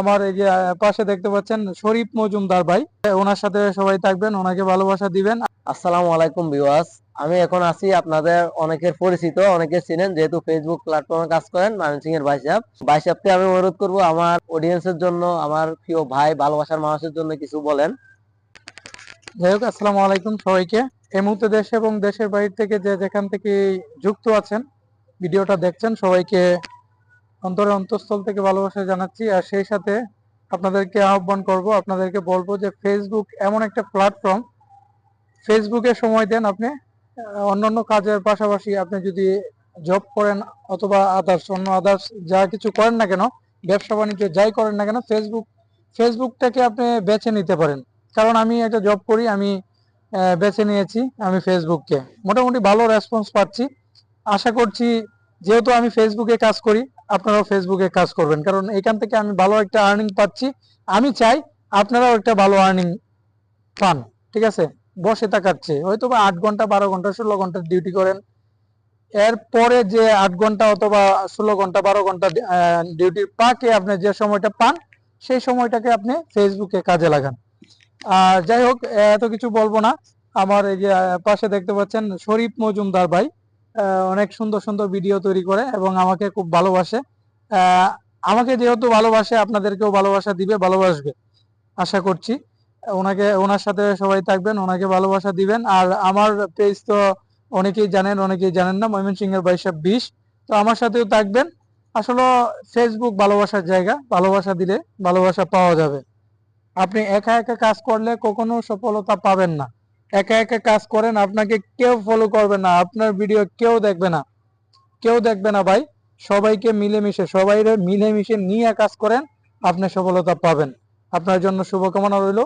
আমার এই যে পাশে দেখতে পাচ্ছেন শরীফ মজুমদার ভাই। ওনার সাথে সবাই থাকবেন ওনাকে ভালোবাসা দিবেন। আসসালামু আলাইকুম ভিউয়ার্স। আমি এখন আছি আপনাদের অনেকের পরিচিত অনেকে চিনেন যেহেতু ফেসবুক প্ল্যাটফর্মে কাজ করেন ময়মনসিং এর বাইসাপ বাইসাপকে আমি অনুরোধ করব আমার অডিয়েন্সের জন্য আমার প্রিয় ভাই ভালোবাসার মানুষের জন্য কিছু বলেন। যাই হোক আসসালামু আলাইকুম সবাইকে। এই মুহূর্তে দেশ এবং দেশের বাইরে থেকে যে যেখান থেকে যুক্ত আছেন ভিডিওটা দেখছেন সবাইকে অন্তরের অন্তঃস্থল থেকে ভালোবাসা জানাচ্ছি। আর সেই সাথে আপনাদেরকে আহ্বান করব, আপনাদেরকে বলব যে ফেসবুক এমন একটা প্ল্যাটফর্ম ফেসবুকে সময় দেন আপনি। অন্যান্য কাজের পাশাপাশি আপনি যদি জব করেন অথবা আদার্স অন্য আদার্স যা কিছু করেন না কেন, ব্যবসা বাণিজ্য যাই করেন না কেন ফেসবুক ফেসবুকটাকে আপনি বেছে নিতে পারেন। কারণ আমি একটা জব করি, আমি বেছে নিয়েছি আমি ফেসবুককে মোটামুটি ভালো রেসপন্স পাচ্ছি। আশা করছি যেহেতু আমি ফেসবুকে কাজ করি আপনারাও ফেসবুকে কাজ করবেন। কারণ এখান থেকে আমি ভালো একটা আর্নিং পাচ্ছি। আমি চাই আপনারাও একটা ভালো আর্নিং পান, ঠিক আছে? বসে থাকাচ্ছে হয়তো বা আট ঘণ্টা, বারো ঘণ্টা, ষোলো ঘণ্টা ডিউটি করেন। এরপরে যে আট ঘণ্টা অথবা ষোলো ঘণ্টা, বারো ঘণ্টা ডিউটির পাকে আপনি যে সময়টা পান, সেই সময়টাকে আপনি ফেসবুকে কাজে লাগান। আর যাই হোক, এত কিছু বলব না। আমার এই যে পাশে দেখতে পাচ্ছেন শরীফ মজুমদার ভাই। অনেক সুন্দর সুন্দর ভিডিও তৈরি করে এবং আমাকে খুব ভালোবাসে। আমাকে যেহেতু ভালোবাসে, আপনাদেরকেও ভালোবাসা দিবে, ভালোবাসবে। আশা করছি। ওনাকে, ওনার সাথে সবাই থাকবেন, ওনাকে ভালোবাসা দিবেন। আর আমার পেজ তো অনেকেই জানেন অনেকেই জানেন না, ময়মনসিংহের বাইশাপ বিশ। তো আমার সাথেও থাকবেন। আসলে ফেসবুক ভালোবাসার জায়গা, ভালোবাসা দিলে ভালোবাসা পাওয়া যাবে। আপনি একা একা কাজ করলে কখনো সফলতা পাবেন না। একা একা কাজ করেন, আপনাকে কেউ ফলো করবে না, আপনার ভিডিও কেউ দেখবে না। কেউ দেখবে না ভাই, সবাইকে মিলেমিশে সবাই মিলেমিশে নিয়ে কাজ করেন, আপনি সফলতা পাবেন। আপনার জন্য শুভকামনা রইল।